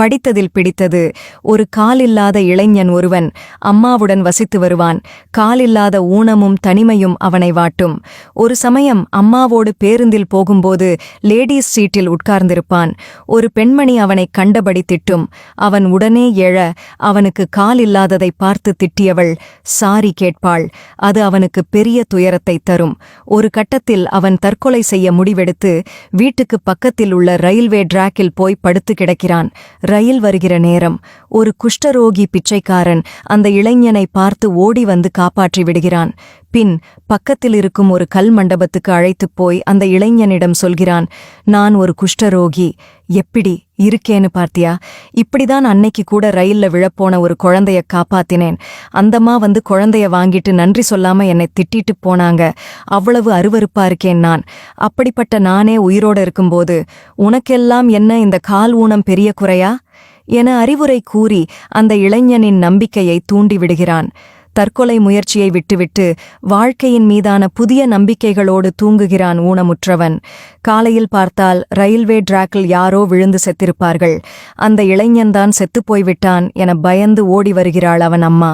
படித்ததில் பிடித்தது. ஒரு காலில்லாத இளைஞன் ஒருவன் அம்மாவுடன் வசித்து வருவான். காலில்லாத ஊனமும் தனிமையும் அவனை வாட்டும். ஒரு சமயம் அம்மாவோடு பேருந்தில் போகும்போது லேடீஸ் சீட்டில் உட்கார்ந்திருப்பான். ஒரு பெண்மணி அவனை கண்டபடி திட்டும். அவன் உடனே எழ அவனுக்கு கால் இல்லாததை பார்த்து திட்டியவள் சாரி கேட்பாள். அது அவனுக்கு பெரிய துயரத்தை தரும். ஒரு கட்டத்தில் அவன் தற்கொலை செய்ய முடிவெடுத்து வீட்டுக்கு பக்கத்தில் உள்ள ரயில்வே டிராக்கில் போய் படுத்து கிடக்கிறான். ரயில் வருகிற நேரம். ஒரு குஷ்டரோகி பிச்சைக்காரன் அந்த இளைஞனை பார்த்து ஓடி வந்து காப்பாற்றி விடுகிறான். பின் பக்கத்தில் இருக்கும் ஒரு கல் மண்டபத்துக்கு அழைத்துப் போய் அந்த இளைஞனிடம் சொல்கிறான் நான் ஒரு குஷ்டரோகி. எப்படி இருக்கேன்னு பார்த்தியா? இப்படிதான் அன்னைக்கு கூட ரயில்ல விழப்போன ஒரு குழந்தைய காப்பாத்தினேன். அந்தம்மா வந்து குழந்தைய வாங்கிட்டு நன்றி சொல்லாம என்னை திட்டிட்டு போனாங்க. அவ்வளவு அருவருப்பா இருக்கேன் நான். அப்படிப்பட்ட நானே உயிரோட இருக்கும்போது உனக்கெல்லாம் என்ன இந்த கால் ஊனம் பெரிய குறையா? என அறிவுரை கூறி அந்த இளைஞனின் நம்பிக்கையை தூண்டிவிடுகிறான். தற்கொலை முயற்சியை விட்டுவிட்டு வாழ்க்கையின் மீதான புதிய நம்பிக்கைகளோடு தூங்குகிறான் ஊனமுற்றவன். காலையில் பார்த்தால் ரயில்வே டிராக்கில் யாரோ விழுந்து செத்திருப்பார்கள். அந்த இளைஞன்தான் செத்துப்போய்விட்டான் என பயந்து ஓடி வருகிறாள் அவன் அம்மா.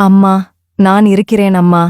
அம்மா நான் இருக்கிறேன் அம்மா.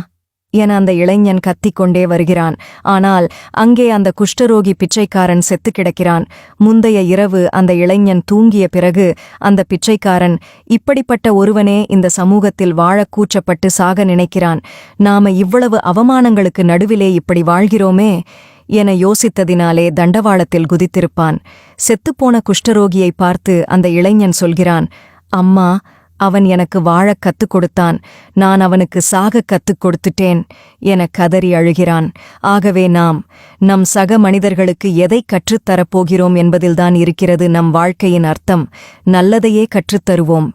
என அந்த இளைஞன் கத்திக்கொண்டே வருகிறான். ஆனால் அங்கே அந்த குஷ்டரோகி பிச்சைக்காரன் செத்து கிடக்கிறான். முந்தைய இரவு அந்த இளைஞன் தூங்கிய பிறகு அந்த பிச்சைக்காரன் இப்படிப்பட்ட ஒருவனே இந்த சமூகத்தில் வாழக் கூச்சப்பட்டு சாக நினைக்கிறான். நாம இவ்வளவு அவமானங்களுக்கு நடுவிலே இப்படி வாழ்கிறோமே? என யோசித்ததினாலே தண்டவாளத்தில் குதித்திருப்பான். செத்துப்போன குஷ்டரோகியை பார்த்து அந்த இளைஞன் சொல்கிறான் அம்மா அவன் எனக்கு வாழக் கத்துக் கொடுத்தான். நான் அவனுக்கு சாகக் கத்துக் கொடுத்துட்டேன் என கதறி அழுகிறான். ஆகவே நாம் நம் சக மனிதர்களுக்கு எதை கற்றுத்தரப் போகிறோம் என்பதில்தான் இருக்கிறது நம் வாழ்க்கையின் அர்த்தம். நல்லதையே கற்றுத்தருவோம்.